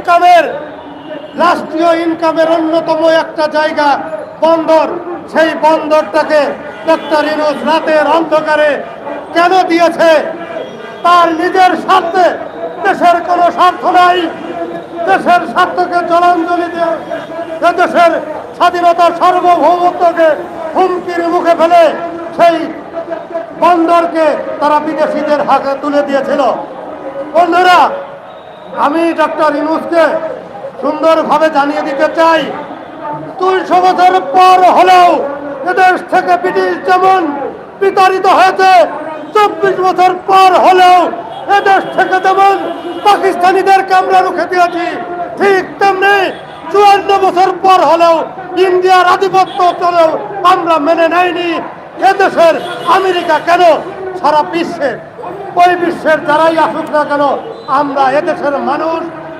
ইনকামের, রাষ্ট্রীয় ইনকামের অন্যতম একটা জায়গা বন্দর। সেই বন্দরটাকে ডক্টর ইনুস রাতের অন্ধকারে কেন দিয়েছে? তার নিজের স্বার্থে দেশের কোনো স্বার্থ নাই। দেশের স্বার্থকে জলাঞ্জলি দিয়ে দেশের স্বাধীনতার সার্বভৌমত্বকে হুমকির মুখে ফেলে সেই বন্দরকে তারা বিদেশিদের হাতে তুলে দিয়েছিল। বন্ধুরা আমি ডক্টর ইনুসকে সুন্দরভাবে জানিয়ে দিতে চাই, দুইশো বছর পর হলেও এদেশ থেকে ব্রিটিশ যেমন বিতাড়িত হয়েছে, চব্বিশ বছর পর হলেও এদেশ থেকে যেমন পাকিস্তানিদেরকে আমরা রুখে দিয়েছি, ঠিক তেমনি চুয়ান্ন বছর পর হলেও ইন্ডিয়ার আধিপত্য চলেও আমরা মেনে নেয়নি এদেশের আমেরিকা কেন সারা বিশ্বের ওই বিশ্বের যারাই আসুক না কেন আমরা এদেশের মানুষ